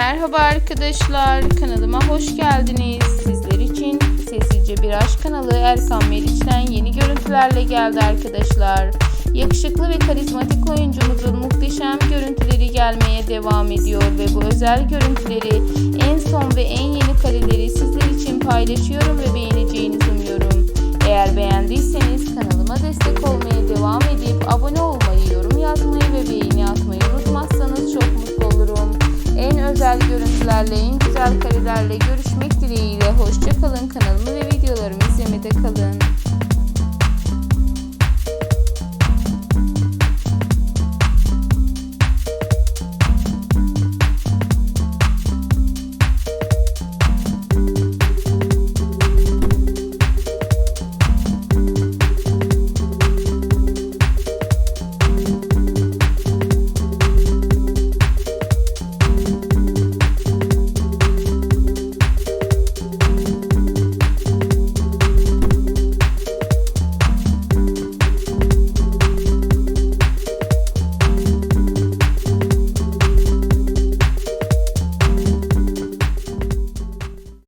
Merhaba arkadaşlar, kanalıma hoş geldiniz. Sizler için Sessizce Bir Aşk kanalı Erkan Meriç'ten yeni görüntülerle geldi arkadaşlar. Yakışıklı ve karizmatik oyuncumuzun muhteşem görüntüleri gelmeye devam ediyor ve bu özel görüntüleri en son ve en yeni kareleri sizler için paylaşıyorum ve beğeneceğinizi umuyorum. Eğer beğendiyseniz kanalıma destek olmaya devam edip En özel görüntülerle, en güzel karelerle görüşmek dileğiyle. Hoşçakalın. Kanalımı